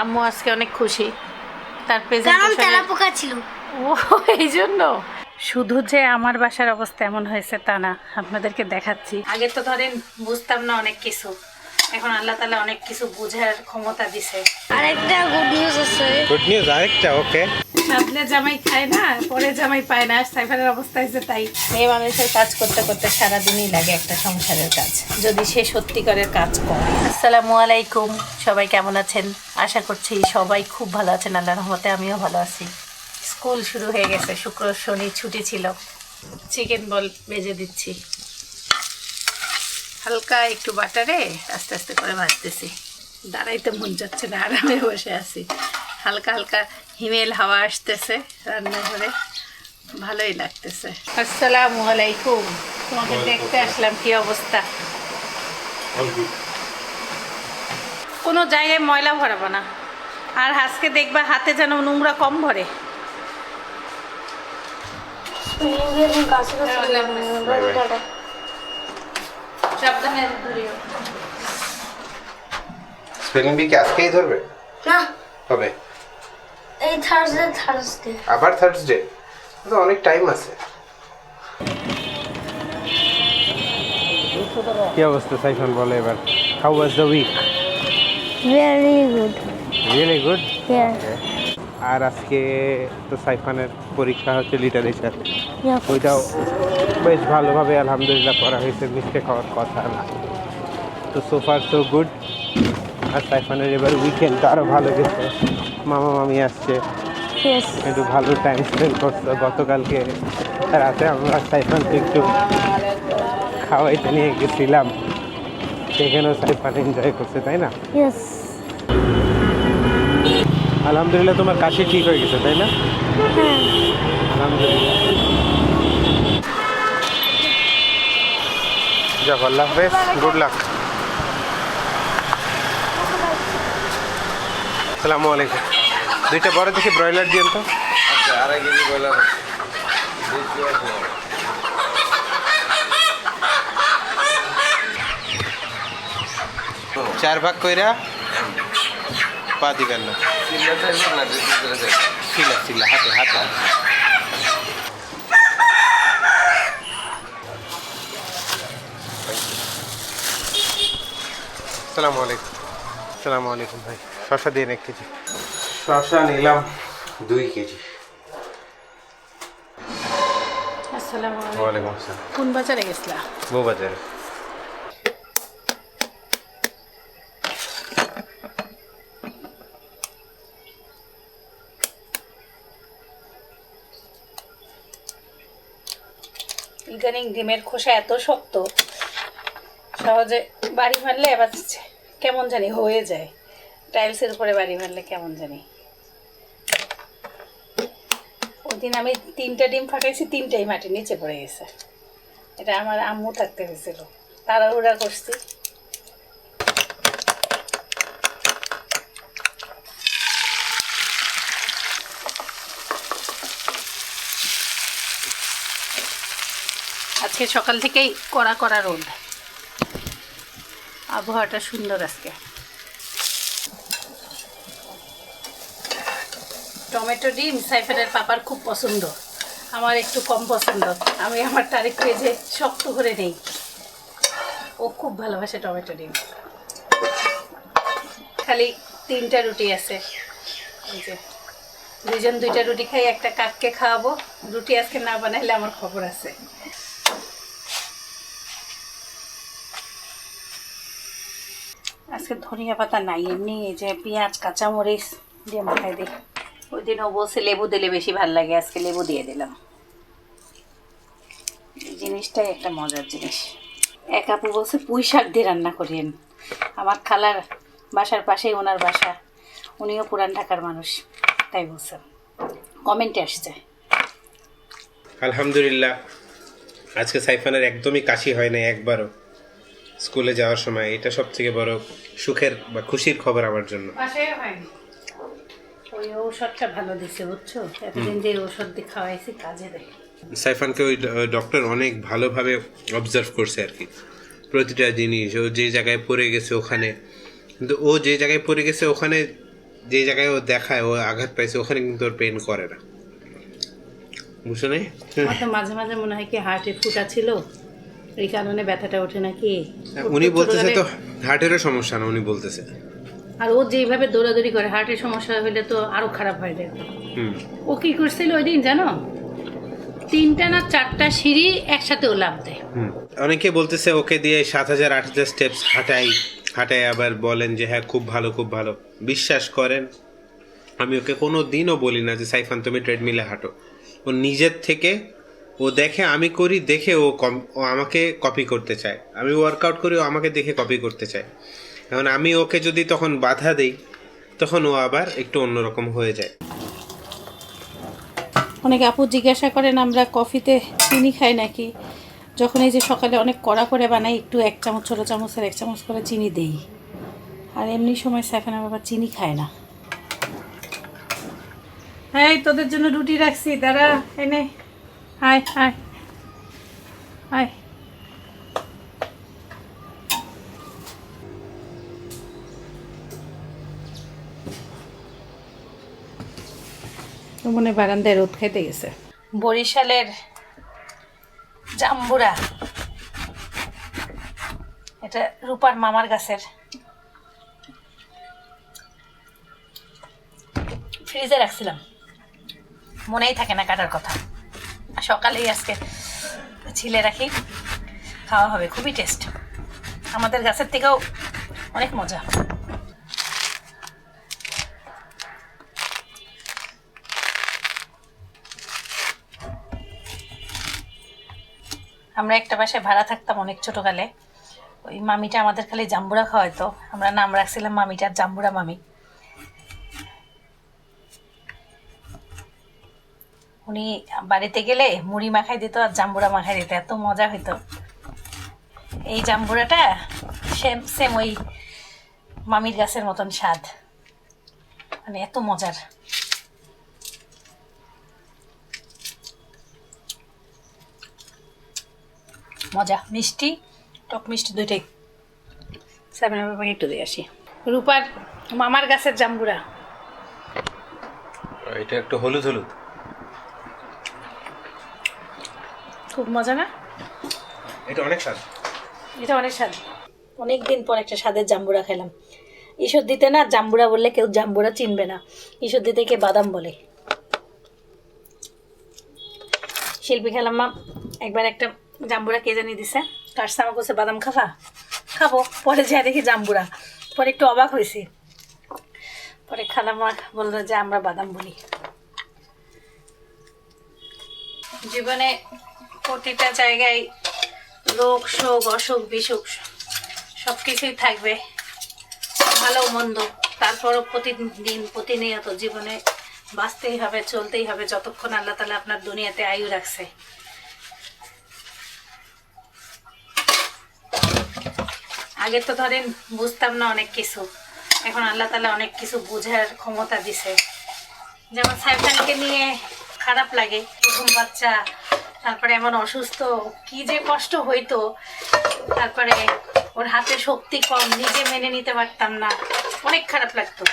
আম্মু আজকে অনেক খুশি। তার প্রেজেন্টেশনে পোকা ছিল। ও এই জন্য? শুধু যে আমার বাসার অবস্থা এমন হয়েছে তা না আপনাদেরকে দেখাচ্ছি। আগে তো ধরেন বুঝতাম না অনেক কিছু। এখন আল্লাহ তাআলা অনেক কিছু বোঝার ক্ষমতা দিছে। আরেকটা গুড নিউজ আছে। গুড নিউজ আরেকটা ওকে সামনে জামাই খায় না, পরে জামাই পায় না। সাইফারের অবস্থা হয়েছে তাই। মেয়ে মানুষের কাজ করতে করতে সারাদিনই লাগে একটা সংসারের কাজ, যদি সে সত্যিকারের কাজ করে। আসসালামু আলাইকুম, সবাই কেমন আছেন? আশা করছি সবাই খুব ভালো আছেন আল্লাহ রহমতে আমিও ভালো আছি। স্কুল শুরু হয়ে গেছে, শুক্র শনি ছুটি ছিল। চিকেন বল ভেজে দিচ্ছি। হালকা একটু বাটারে, আস্তে আস্তে করে ভাজতেছি। দাঁড়াইতে মন যাচ্ছে না, আরামে বসে আছি। হালকা হালকা হিমেল হাওয়া আসতেছে রান্নাঘরে। ভালোই লাগতেছে। আসসালামু আলাইকুম। তোমাকে দেখতে আসলাম কি অবস্থা? কোনো জায়গায় ময়লা ভরাবো না। আর আজকে দেখবা হাতে যেন নোংরা কম ভরে। স্পেলিং বি কি আজকেই ধরবে? না। কবে? এই থার্সডে থার্সডে আবার থার্সডে তো অনেক টাইম আছে। কি অবস্থা সাইফান বলে এবার। How was the week very good really good আর আজকে তো সাইফানের পরীক্ষা হচ্ছে লিটারেচার ওইটাও বেশ ভালোভাবে আলহামদুলিল্লাহ করা হয়েছে মিস্টেক হওয়ার কথা না। তো সোফার সো গুড আর সাইফানের এবার উইকেন্ড আরও ভালো গেছে। মামা মামি আসছে। একটু ভালো টাইম স্পেন্ড করছ। গতকালকে রাতে আমরা সাইফানকে একটু খাওয়াইতে নিয়ে গেছিলাম। সেখানেও সাইফান এনজয় করছে তাই না? আলহামদুলিল্লাহ তোমার কাশি ঠিক হয়ে গেছে তাই না? হ্যাঁ। আলহামদুলিল্লাহ। যাক আল্লাহ হাফেজ। গুড লাক আসসালামু আলাইকুম। দুইটা বড় দেখি ব্রয়লার দিন তো। আড়াই কেজি ব্রয়লার চার ভাগ কইরা পা দিবেন না। ছিলা ছিলা হাতে হাতে। সালামু আলাইকুম। সালামু আলাইকুম ভাই। শশা দিন এক কেজি। শশা নিলাম দুই কেজি। আসসালামু আলাইকুম। ওয়ালাইকুম আসসালাম। কোন বাজারে গেছিলা? বউবাজারে ইদানিং ডিমের খোসা এত শক্ত সহজে বাড়ি মারলে আবার কেমন জানি হয়ে যায়। টাইলসের উপরে বাড়ি মারলে কেমন জানি। ওই দিন আমি তিনটা ডিম ফাটাইছি, তিনটাই মাটির নিচে পড়ে গেছে। এটা আমার আম্মু থাকতে হয়েছিল। তাড়াহুড়া করছি। আজকে সকাল থেকেই কড়া কড়া রোদ। আবহাওয়াটা সুন্দর আজকে। টমেটো ডিম সাইফারের পাপার খুব পছন্দ। আমার একটু কম পছন্দ। আমি আমার তারিখ পেজে শক্ত করে নেই। ও খুব ভালোবাসে টমেটো ডিম। খালি তিনটা রুটি আছে। এই যে দুইজন দুইটা রুটি খাই, একটা কাককে খাওয়াবো। রুটি আজকে না বানাইলে আমার খবর আছে। আজকে ধনিয়া পাতা নাই, এমনি এই যে পেঁয়াজ, কাঁচামরিচ দিয়ে মাখাই দিই। ওই দিন ও বলছে লেবু দিলে বেশি ভালো লাগে আজকে লেবু দিয়ে দিলাম। এই জিনিসটাই একটা মজার জিনিস। এক আপু বলছে পুঁই শাক দিয়ে রান্না করিয়েন। আমার খালার বাসার পাশেই ওনার বাসা। উনিও পুরান ঢাকার মানুষ তাই বলছেন কমেন্টে আসছে। আলহামদুলিল্লাহ। আজকে সাইফানের একদমই কাশি হয় না একবারও। স্কুলে যাওয়ার সময় এটা সব থেকে বড় সুখের বা খুশির খবর আমার জন্য। ওই ঔষধটা ভালো দিছে বুঝছ? এতদিন যে ঔষধ দিয়ে খাওয়াইছি কাজে দেয়। সাইফানকে ওই ডক্টর অনেক ভালোভাবে অবজার্ভ করছে আর কি প্রতিটা জিনিস। ও যে জায়গায় পড়ে গেছে ওখানে কিন্তু ও যে জায়গায় পড়ে গেছে ওখানে যে জায়গায় ও দেখায় ও আঘাত পাইছে ওখানে কিন্তু ওর পেন করে না। বুঝছ নাই? মাঝে মাঝে মনে হয় কি হার্টে ফুটা ছিল এই কারণে ব্যথাটা ওঠে নাকি? উনি বলতেছে তো হার্টেরও সমস্যা না উনি বলতেছে। আর ও যেভাবে দৌড়াদৌড়ি করে হার্টের সমস্যা হলে তো আরও খারাপ হয়ে যায়। হুম। ও কি করছিল ওই দিন জানো? তিনটা না চারটা সিঁড়ি একসাথে ও লাভ দেয়। হুম। অনেকে বলতেছে ওকে দিয়ে সাত হাজার আট হাজার স্টেপস হাঁটাই হাঁটাই আবার বলেন যে হ্যাঁ খুব ভালো খুব ভালো। বিশ্বাস করেন আমি ওকে কোনো দিনও বলি না যে সাইফান তুমি ট্রেডমিলে হাঁটো। ও নিজের থেকে ও দেখে আমি করি দেখে ও কম ও আমাকে কপি করতে চায়। আমি ওয়ার্কআউট করি ও আমাকে দেখে কপি করতে চায়। এখন আমি ওকে যদি তখন বাধা দেই, তখন ও আবার একটু অন্যরকম হয়ে যায়। অনেক আপু জিজ্ঞাসা করেন, আমরা কফিতে চিনি খাই নাকি? যখন এই যে সকালে অনেক কড়া করে বানাই, একটু এক চামচ, ছোটো চামচের এক চামচ করে চিনি দেই। আর এমনি সময় সাইফানা বাবা চিনি খায় না। হ্যাঁ তোদের জন্য রুটি রাখছি, দাঁড়া, এনে। হায় হায় হায় মনে বারান্দায় রোদ খাইতে গেছে। বরিশালের জাম্বুরা। এটা রূপার মামার গাছের। ফ্রিজে রাখছিলাম। মনেই থাকে না কাটার কথা। সকালেই আজকে ছিলে রাখি। খাওয়া হবে, খুবই টেস্ট আমাদের গাছের থেকেও অনেক মজা। আমরা একটা বাসায় ভাড়া থাকতাম অনেক ছোটোকালে। ওই মামিটা আমাদের খালি জাম্বুরা খাওয়াইতো। আমরা নাম রাখছিলাম মামিটার জাম্বুরা মামি। উনি বাড়িতে গেলে মুড়ি মাখাই দিত আর জাম্বুরা মাখাই দিত। এত মজা হইতো। এই জাম্বুরাটা সেম সেম ওই মামির গাছের মতন স্বাদ। মানে এত মজার। মজা মিষ্টি টক মিষ্টি দুইটাই। সেভেন বাবাকে একটু দিয়ে আসি। রূপার মামার গাছের জাম্বুরা। এটা একটু হলুদ হলুদ। খুব মজা না? এটা অনেক স্বাদ। এটা অনেক স্বাদ। অনেক দিন পর একটা স্বাদের জাম্বুরা খেলাম। ঈশ্বর দিতে না জাম্বুরা বললে কেউ জাম্বুরা চিনবে না। ঈশ্বর দিতে কে বাদাম বলে। শিল্পী খেলাম মা একবার একটা জাম্বুরা কে জানি দিছে? কারসা আমাকে বলছে বাদাম খাবা? খাব, পরে যা দেখি জাম্বুরা। পরে একটু অবাক হয়েছি পরে খালামা বলল যে, আমরা বাদাম বলি জীবনে প্রতিটা জায়গায় রোগ, শোক, অসুখ, বিসুখ সব কিছুই থাকবে, ভালো মন্দ। তারপরও প্রতিদিন, প্রতিনিয়ত জীবনে বাঁচতেই হবে, চলতেই হবে, যতক্ষণ আল্লাহ তালা আপনার দুনিয়াতে আয়ু রাখছে। আগে তো ধরেন বুঝতাম না অনেক কিছু। এখন আল্লাহ তালা অনেক কিছু বোঝার ক্ষমতা দিছে। যেমন সাইফানকে নিয়ে খারাপ লাগে, প্রথম বাচ্চা, তারপরে এমন অসুস্থ, কি যে কষ্ট হইতো। তারপরে ওর হাতে শক্তি কম, নিজে মেনে নিতে পারতাম না, অনেক খারাপ লাগতো।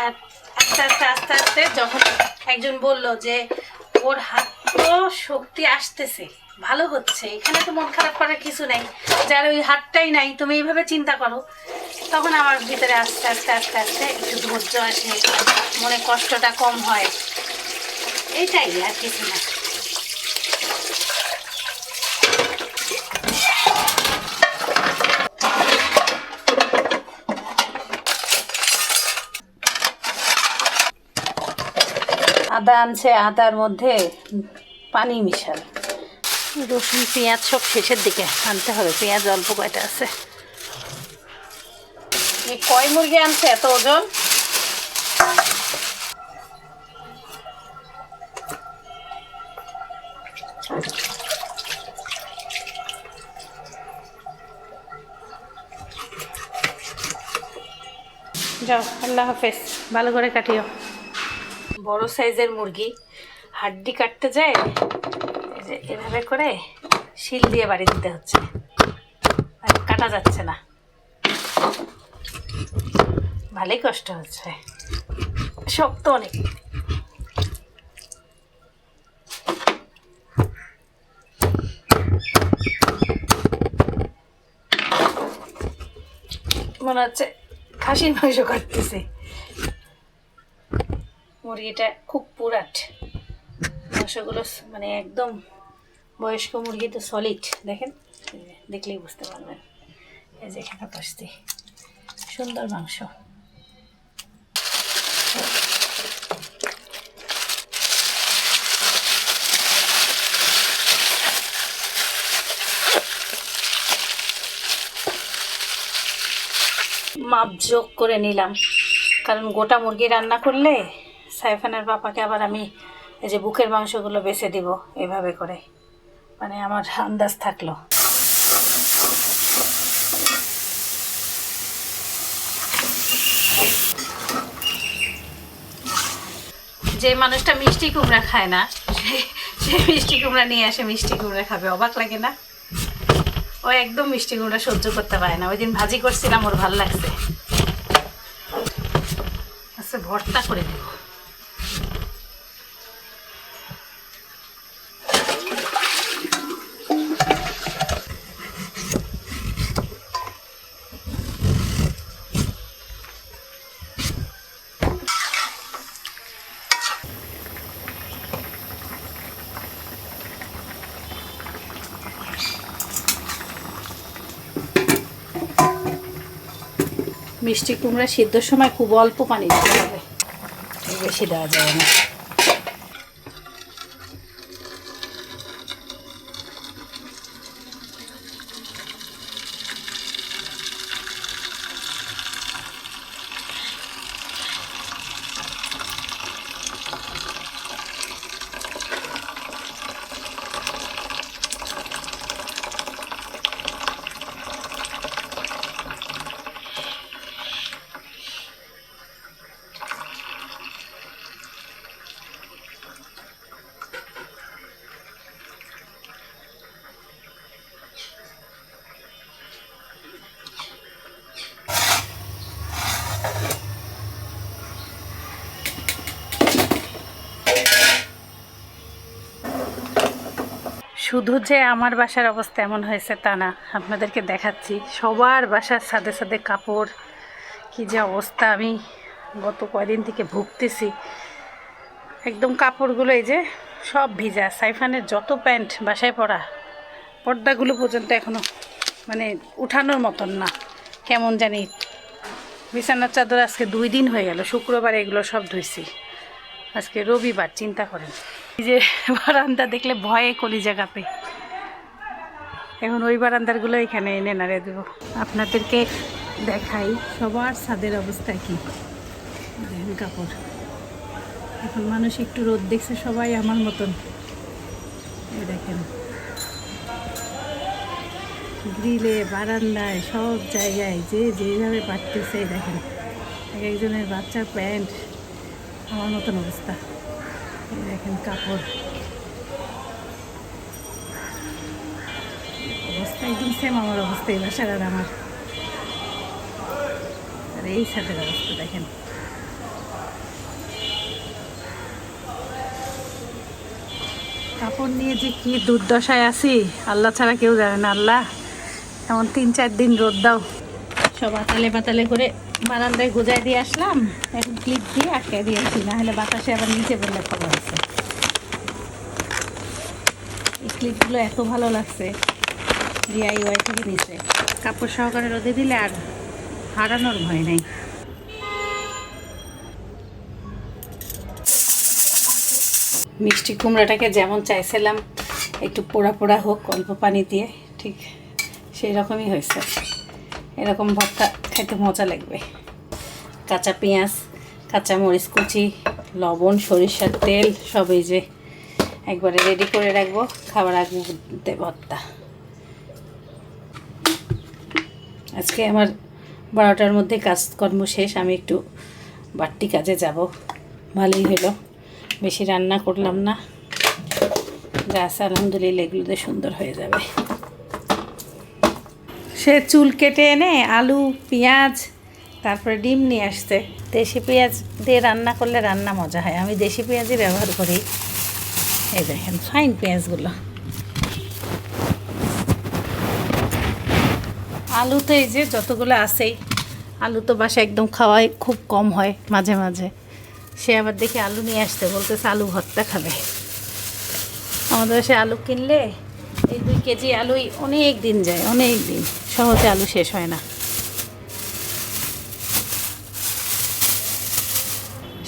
আর আস্তে আস্তে আস্তে আস্তে যখন একজন বলল যে, ওর হাত তো শক্তি আসতেছে। ভালো হচ্ছে। এখানে তো মন খারাপ করার কিছু নাই। যার ওই হাতটাই নাই, তুমি এইভাবে চিন্তা করো। তখন আমার ভিতরে আস্তে আস্তে আস্তে আস্তে একটু ধৈর্য আসে, মনে কষ্টটা কম হয়। এইটাই আর কিছু না। আদা আনছে আদার মধ্যে পানি মিশাল। রসুন, পেঁয়াজ সব শেষের দিকে আনতে হবে। পেঁয়াজ অল্প কয়টা আছে? কয় মুরগি আনছে এত ওজন? যাও, আল্লাহ হাফেজ। ভালো করে কাটিও। বড় সাইজের মুরগি। হাড্ডি কাটতে যায়? যে এভাবে করে শিল দিয়ে বাড়ি দিতে হচ্ছে। কাটা যাচ্ছে না। ভালোই কষ্ট হচ্ছে। শক্ত অনেক। মনে হচ্ছে খাসির মাংস কাটতেছে মুরগিটা খুব পুরাট। মাংসগুলো মানে একদম বয়স্ক মুরগি তো সলিড দেখেন? দেখলেই বুঝতে পারবেন। এই যে এখানে পাশতে সুন্দর মাংস। মাপ যোগ করে নিলাম। কারণ গোটা মুরগি রান্না করলে সাইফানের বাপাকে আবার আমি এই যে বুকের মাংসগুলো বেছে দিব, এভাবে করে। মানে আমার আন্দাজ থাকল। যে মানুষটা মিষ্টি কুমড়া খায় না, সে- মিষ্টি কুমড়া নিয়ে আসে মিষ্টি কুমড়া খাবে, অবাক লাগে না? ও একদম মিষ্টি কুমড়া সহ্য করতে পারে না। ওই দিন ভাজি করছিলাম, ওর ভালো লাগছে। আচ্ছা ভর্তা করে দেব। মিষ্টি কুমড়া সিদ্ধর সময় খুব অল্প পানি দিতে হবে। বেশি দেওয়া যায় না। শুধু যে আমার বাসার অবস্থা এমন হয়েছে তা না, আপনাদেরকে দেখাচ্ছি। সবার বাসার সাথে সাথে কাপড়, কি যে অবস্থা, আমি গত কয়দিন থেকে ভুগতেছি। একদম কাপড়গুলো এই যে সব ভিজা, সাইফানের যত প্যান্ট বাসায় পরা, পর্দাগুলো পর্যন্ত এখনও মানে উঠানোর মতন না, কেমন জানি। বিছানার চাদর আজকে দুই দিন হয়ে গেল, শুক্রবার এগুলো সব ধুইছি। আজকে রবিবার, চিন্তা করেন। যে বারান্দা দেখলে ভয়ে কলিজা কাঁপে। এখন ওই বারান্দারগুলো এখানে এনে নাড়ে দেবো। আপনাদেরকে দেখাই সবার ছাদের অবস্থা কি। কাপড়। এখন মানুষ একটু রোদ দেখছে সবাই আমার মতন। দেখেন। গ্রিলে, বারান্দায়, সব জায়গায় যে যেভাবে পারতেছে দেখেন। এক একজনের বাচ্চার প্যান্ট। আমার মতন অবস্থা। দেখেন কাপড়। অবস্থা একদম সেম আমার অবস্থা, এই বাসার আর আমার। আর এই অবস্থা দেখেন। কাপড় নিয়ে যে কি দুর্দশায় আছি, আল্লাহ ছাড়া কেউ জানে না, আল্লাহ। এমন তিন চার দিন রোদ দাও। সব আতালে পাতালে করে বারান্দায় গোজায় দিয়ে আসলাম, এখন ক্লিপ দিয়ে আটকে দিয়েছি না হলে বাতাসে আবার নিচে বললে খবর আছে এই ক্লিপগুলো এত ভালো লাগছে ডিআইওয়াই থেকে নিচে। কাপড় সহকারে রোদে দিলে আর হারানোর ভয় নেই। মিষ্টি কুমড়াটাকে যেমন চাইছিলাম, একটু পোড়া পোড়া হোক, অল্প পানি দিয়ে, ঠিক সেই রকমই হয়েছে। এরকম ভর্তা খেতে মজা লাগবে। কাঁচা পেঁয়াজ, কাঁচা মরিচ কুচি, লবণ, সরিষার তেল, সব এই যে একবারে রেডি করে রাখব। খাবার আগে ভর্তা। আজকে আমার বারোটার মধ্যে কাজকর্ম শেষ, আমি একটু বাড়তি কাজে যাব। ভালোই হলো। বেশি রান্না করলাম না। যা আছে আলহামদুলিল্লাহ, এগুলোতে সুন্দর হয়ে যাবে। সে চুল কেটে এনে আলু, পেঁয়াজ, তারপরে ডিম নিয়ে আসতে দেশি পেঁয়াজ দিয়ে রান্না করলে রান্না মজা হয়। আমি দেশি পেঁয়াজই ব্যবহার করি। এই দেখেন ফাইন পেঁয়াজগুলো। আলু তো এই যে যতগুলো আছেই, আলু তো বাসা একদম খাওয়াই খুব কম হয় মাঝে মাঝে। সে আবার দেখি আলু নিয়ে আসতে বলতেছে, আলু ভর্তা খাবে। আমাদের বাসায় আলু কিনলে এই দুই কেজি আলুই অনেক দিন যায়, অনেক দিন। সহজে আলু শেষ হয় না।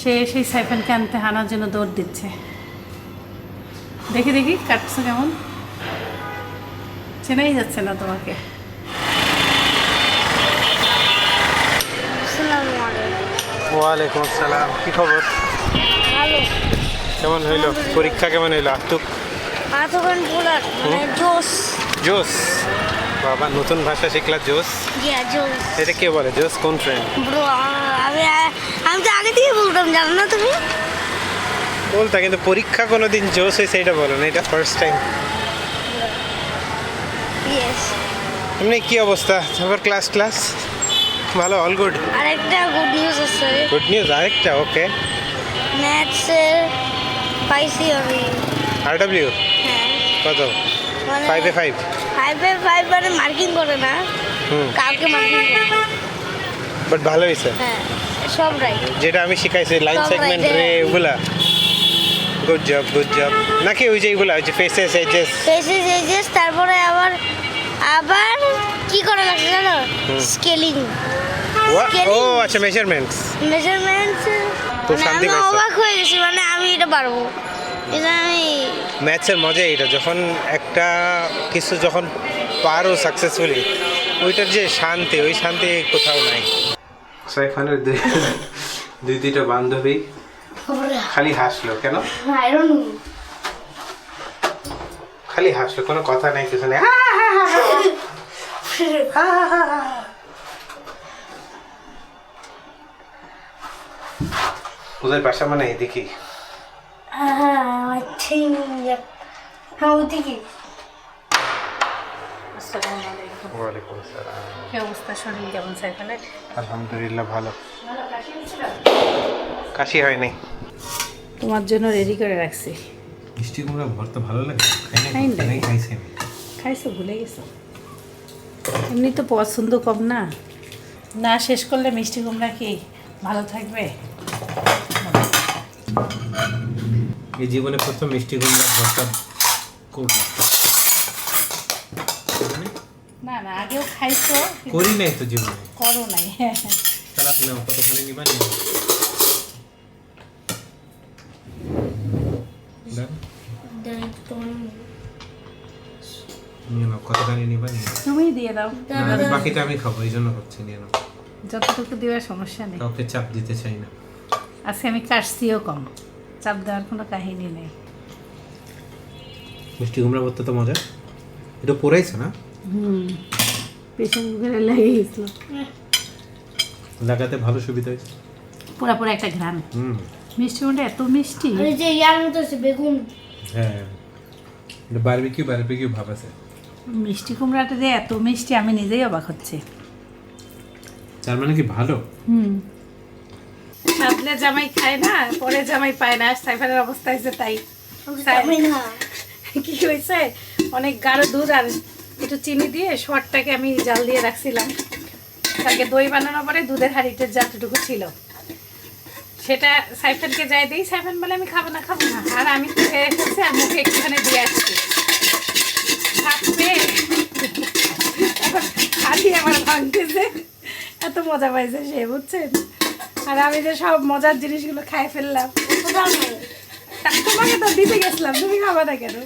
সে সেই সাইফানকে আনতে হানার জন্য দৌড় দিচ্ছে। দেখি দেখি কাটছো কেমন? চেনাই যাচ্ছে না তোমাকে। ওয়ালাইকুম আসসালাম। কি খবর? কেমন হইল? পরীক্ষা কেমন হইল? আত্মুক? আতকান পোলার মানে জোস জোস বাবা নতুন ভাষা শিখলা জোস এটা কে বলে? জোস কোন ফ্রেন্ড ব্রো আমি আমি তো আগে থেকে বলতাম জানো না তুমি? বলতা কিন্তু পরীক্ষা কোনো দিন জোস হয়েছে এটা বলো না এটা ফার্স্ট টাইম এমনি কি অবস্থা? তারপর ক্লাস ক্লাস ভালো অল গুড আরেকটা গুড নিউজ আছে। গুড নিউজ আরেকটা ওকে ম্যাথসের পাইছি আমি। আর ডাব্লিউ হ্যাঁ। কত? ফাইভে ফাইভ ফাইভে ফাইভ মানে মার্কিং করে না। হুম। কালকে মার্কিং করে। বাট ভালো হয়েছে। হ্যাঁ সব রাইট যেটা আমি শিখাইছি লাইন সেগমেন্ট রে। ওগুলা গুড জব গুড জব নাকি ওই যে এগুলা ওই যে ফেসেস এজেস ফেসেস এজেস তারপরে আবার আবার কি করা লাগছে জানো? স্কেলিং ও আচ্ছা মেজারমেন্টস মেজারমেন্টস তো মানে শান্তি পাইছো? অবাক হয়ে গেছি মানে আমি এটা পারব। ম্যাথসের মজা এটা যখন একটা কিছু যখন পারো সাকসেসফুলি ওইটার যে শান্তি ওই শান্তি কোথাও নাই। সাইফানের দুই দুই দুইটা বান্ধবী খালি হাসলো কেন? আই ডোন্ট খালি হাসলো কোনো কথা নাই কিছু নেই। ওদের বাসা মানে এদিকে থিঙ্ক হ্যাঁ ওদিকে ওয়ালাইকুম আসসালাম। কি অবস্থা শরীর কেমন সাইফানের আলহামদুলিল্লাহ ভালো। কাশি হয়নি। তোমার জন্য রেডি করে রাখছি। মিষ্টি কুমড়া ভর্তা ভালো লাগে। খাই না। খাইছো ভুলে গেছো। এমনি তো পছন্দ কম না। না শেষ করলে মিষ্টি কুমড়া কি ভালো থাকবে? এই জীবনে প্রথম মিষ্টি কুমড়া ভর্তা করলাম না না আগেও খাইছো করি নাই তো জীবনে। করো নাই। সালাদ নাও কতখানি নিবা নিয়ে নাও কতখানি নিবা নিয়ে তুমি দিয়ে দাও। বাকিটা আমি খাব এই জন্য হচ্ছে নিয়ে নাও। যতটুকু দেওয়ার সমস্যা নেই। কাউকে চাপ দিতে চাই না। আজকে আমি কাটছিও কম। চাপ দেওয়ার কোনো কাহিনী নেই। মিষ্টি কুমড়া ভর্তা তো মজা। এটা পোড়াইছে না? হুম। পেছন ঘুরে লাগিয়ে গেছিল লাগাতে ভালো সুবিধা হয়েছে। পুরা পুরা একটা ঘ্রাণ। হুম। মিষ্টি কুমড়া এত মিষ্টি। এই যে ইয়ার মতো আছে বেগুন। হ্যাঁ। এটা বারবিকিউ বারবিকিউ ভাব আছে। মিষ্টি কুমড়াটা যে এত মিষ্টি আমি নিজেই অবাক হচ্ছি। তার মানে কি ভালো? হুম। সাদলে জামাই খায় না পরে জামাই পায় না। সাইফারের অবস্থা হয়েছে তাই। কি হয়েছে? অনেক গাঢ় দুধ আর একটু চিনি দিয়ে শর্টটাকে আমি জাল দিয়ে রাখছিলাম। কালকে দই বানানোর পরে দুধের হাঁড়িতে যতটুকু ছিল। সেটা সাইফানকে যাই দিই। সাইফান বলে আমি খাব না খাব না। আর আমি তো খেয়ে ফেলছি আর মুখে একটুখানি দিয়ে আসছি। থাকবে। এখন খালি আমার ভাঙতেছে। এত মজা পাইছে সে বুঝছেন? আর আমি যে সব মজার জিনিসগুলো খাই ফেললাম। তা তোমাকে তো দিতে গেছিলাম তুমি খাবা না কেন?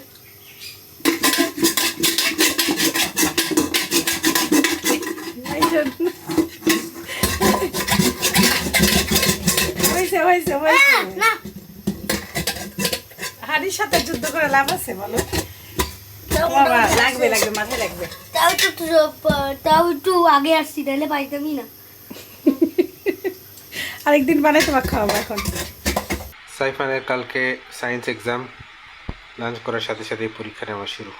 না। হাড়ির সাথে যুদ্ধ করে লাভ আছে বলো। লাগবে লাগবে মাথায় লাগবে। তাও একটু তাও একটু আগে আসছি তাহলে পাইতামই না। আরেকদিন বানাই তোমাকে খাওয়াবো এখন। সাইফানের কালকে সায়েন্স এক্সাম লাঞ্চ করার সাথে সাথে পরীক্ষা নেওয়া শুরু।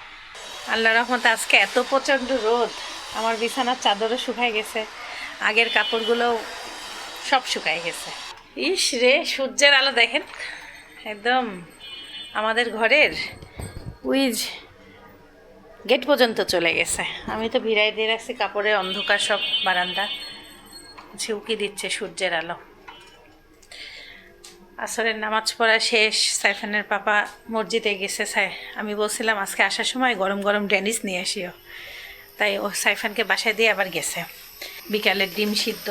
আল্লাহ রহমতে আজকে এত প্রচণ্ড রোদ আমার বিছানার চাদরও শুকায় গেছে আগের কাপড়গুলো সব শুকাই গেছে। ইস রে সূর্যের আলো দেখেন একদম আমাদের ঘরের উইজ গেট পর্যন্ত চলে গেছে। আমি তো ভিড়াই দিয়ে রাখছি কাপড়ে অন্ধকার সব বারান্দা ঝিউকি দিচ্ছে সূর্যের আলো। আসরের নামাজ পড়া শেষ, সাইফানের পাপা মসজিদে গেছে। সাই আমি বলছিলাম, আজকে আসার সময় গরম গরম ড্যানিস নিয়ে আসিও। তাই ও সাইফানকে বাসায় দিয়ে আবার গেছে। বিকালে ডিম সিদ্ধ,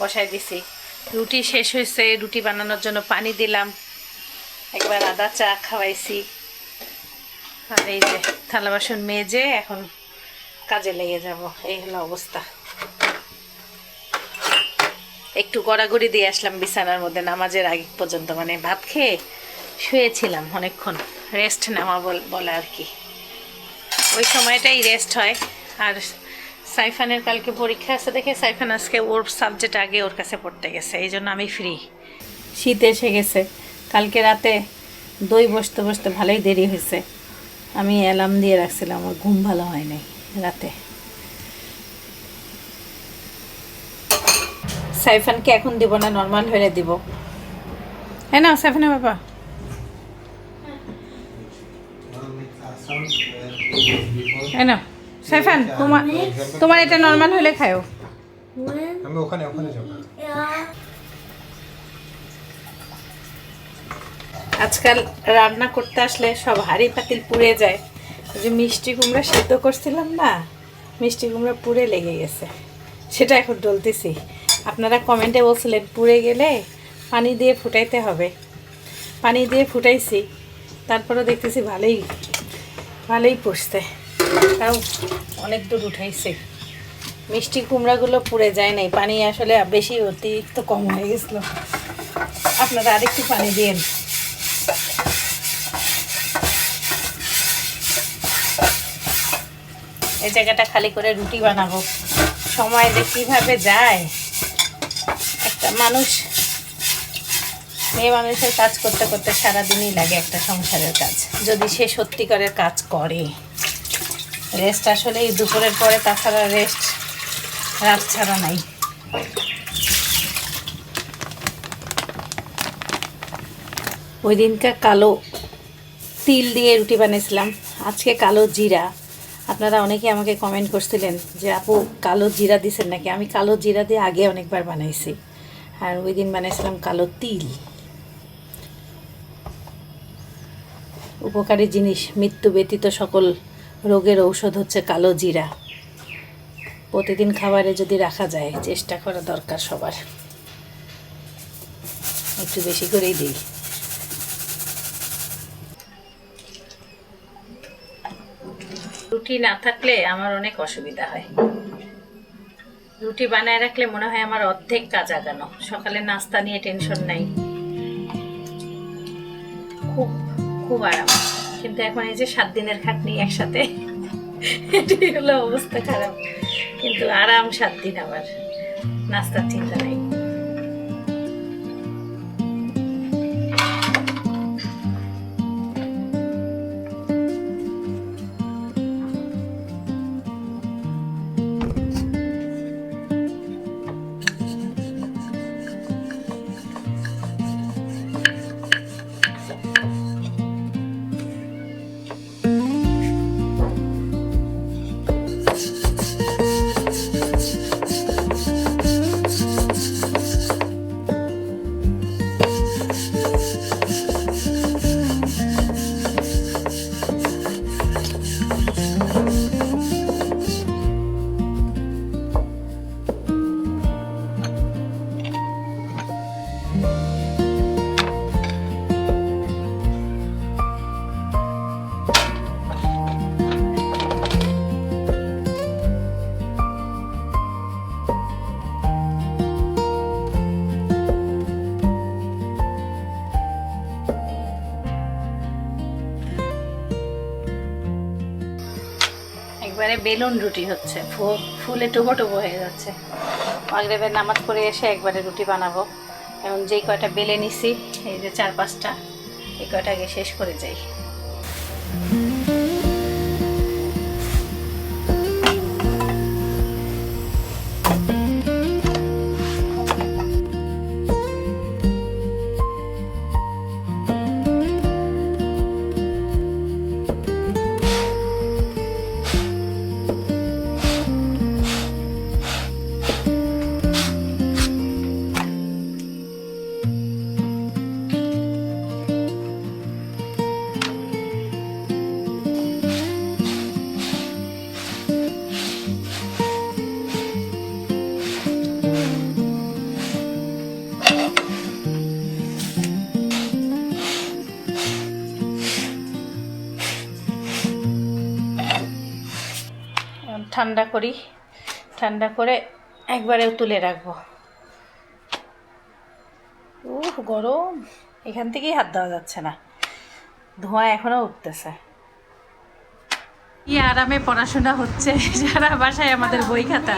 বসায় দিছি। রুটি শেষ হয়েছে, রুটি বানানোর জন্য পানি দিলাম। একবার আদা চা খাওয়াইছি। আর এই যে থালা বাসন মেজে এখন কাজে লেগে যাব, এই হলো অবস্থা। একটু গড়াগড়ি দিয়ে আসলাম বিছানার মধ্যে, নামাজের আগে পর্যন্ত। মানে ভাত খেয়ে শুয়েছিলাম অনেকক্ষণ। রেস্ট নেওয়া বল- আর কি। ওই সময়টাই রেস্ট হয়। আর সাইফানের কালকে পরীক্ষা আছে দেখে সাইফান আজকে ওর সাবজেক্ট আগে ওর কাছে পড়তে গেছে, এই জন্য আমি ফ্রি শীত এসে গেছে। কালকে রাতে দই বসতে বসতে ভালোই দেরি হয়েছে। আমি অ্যালার্ম দিয়ে রাখছিলাম আমার ঘুম ভালো হয় নাই রাতে। সাইফানকে এখন দিব না নর্মাল হয়ে দিব। হ্যাঁ না সাইফানের বাবা। হ্যাঁ না সাইফান তোমার তোমার এটা নর্মাল হলে খাও আমি ওখানে ওখানে যাব আজকাল রান্না করতে আসলে সব হাড়ি পাতিল পুড়ে যায়। যে মিষ্টি কুমড়া সেদ্ধ করছিলাম না মিষ্টি কুমড়া পুড়ে লেগে গেছে। সেটা এখন ডলতেছি আপনারা কমেন্টে বলছিলেন, পুড়ে গেলে পানি দিয়ে ফুটাইতে হবে। পানি দিয়ে ফুটাইছি তারপরে দেখতেছি ভালোই ভালোই পুষতে তাও অনেক দূর উঠাইছে। মিষ্টি কুমড়াগুলো পুড়ে যায় নাই, পানি আসলে বেশি অতিরিক্ত কম হয়ে গেছিল। আপনারা আরেকটু পানি দিয়েন। এই জায়গাটা খালি করে রুটি বানাবো। সময় যে কীভাবে যায়। একটা মানুষ, মেয়ে মানুষের কাজ করতে করতে সারাদিনই লাগে একটা সংসারের কাজ। যদি সে সত্যিকারের কাজ করে রেস্ট আসলে দুপুরের পরে তাছাড়া রেস্ট রাত ছাড়া নাই। ওই দিনকার কালো তিল দিয়ে রুটি বানিয়েছিলাম, আজকে কালো জিরা। আপনারা অনেকে আমাকে কমেন্ট করছিলেন যে, আপু, কালো জিরা দিছেন নাকি? আমি কালো জিরা দিয়ে আগে অনেকবার বানাইছি। আর ওই দিন বানিয়েছিলাম কালো তিল। উপকারী জিনিস, মৃত্যু ব্যতীত সকল রোগের ঔষধ হচ্ছে কালো জিরা। প্রতিদিন খাবারে যদি রাখা যায়, চেষ্টা করা দরকার সবার। একটু বেশি করেই দিই। রুটি না থাকলে আমার অনেক অসুবিধা হয়। রুটি বানায় রাখলে মনে হয় আমার অর্ধেক কাজ আগানো। সকালে নাস্তা নিয়ে টেনশন নাই। খুব খুব আরাম। কিন্তু এখন এই যে সাত দিনের খাটনি একসাথে, এটাই হলো অবস্থা খারাপ। কিন্তু আরাম সাত দিন আবার নাস্তার চিন্তা নাই। বেলুন রুটি হচ্ছে। ফুলে টুবো টুবো হয়ে যাচ্ছে। মাগরেবের নামাজ পড়ে এসে একবারে রুটি বানাবো। এবং যেই কয়টা বেলে নিছি, এই যে চার পাঁচটা, এই কয়টা আগে শেষ করে যাই। ঠান্ডা করি। ঠান্ডা করে একবারে তুলে রাখব। উহ গরম। এখান থেকেই হাত দেওয়া যাচ্ছে না। ধোঁয়া এখনও উঠতেছে। কি আরামে পড়াশোনা হচ্ছে, যারা বাসায় আমাদের বই খাতা।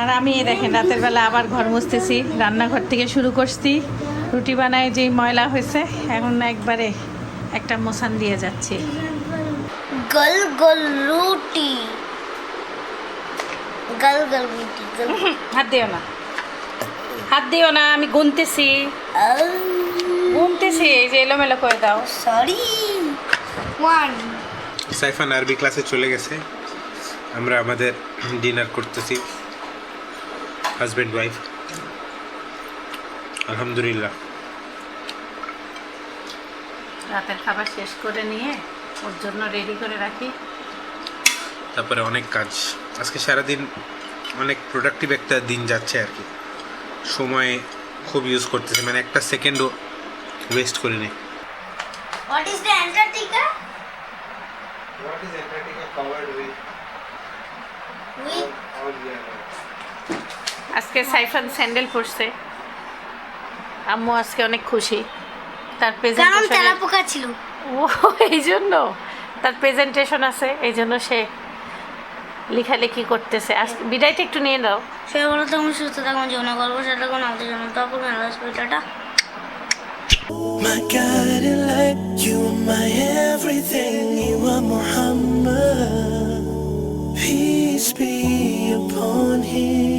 আর আমি দেখেন, রাতের বেলা আবার ঘর মুছতেছি, রান্নাঘর থেকে শুরু করছি। রুটি বানায় যেই ময়লা হয়েছে, এখন একবারে একটা মোসান দিয়ে যাচ্ছি। গল গল রুটি। গল গল রুটি গল হাত দিও না। হাত দিও না আমি গুনতেছি। গুনতেছি এই যে এলোমেলো করে দাও। সরি ওয়ান সাইফান আরবি ক্লাসে চলে গেছে। আমরা আমাদের ডিনার করতেছি। হাজব্যান্ড ওয়াইফ আলহামদুলিল্লাহ। রাতের খাবার শেষ করে নিয়ে ওর জন্য রেডি করে রাখি। তারপরে অনেক কাজ। আজকে সারাদিন অনেক প্রোডাক্টিভ একটা দিন যাচ্ছে আর কি। সময় খুব ইউজ করতেছি। মানে একটা সেকেন্ডও ওয়েস্ট করিনি। What is the Antarctica What is Antarctica covered with আজকে সাইফান স্যান্ডেল পরছে। আম্মু আজকে অনেক খুশি। তার কারণ তেলাপোকা ছিল। ও এই জন্য? তার প্রেজেন্টেশন আছে এই জন্য সে লেখালেখি করতেছে। আজ বিদায়টা একটু নিয়ে দাও সে বলো তো আমি সুস্থ থাকুন জীবনে গল্প সেটা কোনো আমাদের জন্য তো আপনার মেলাজ tata My guiding light, you are my everything, you are Muhammad. Peace be upon him.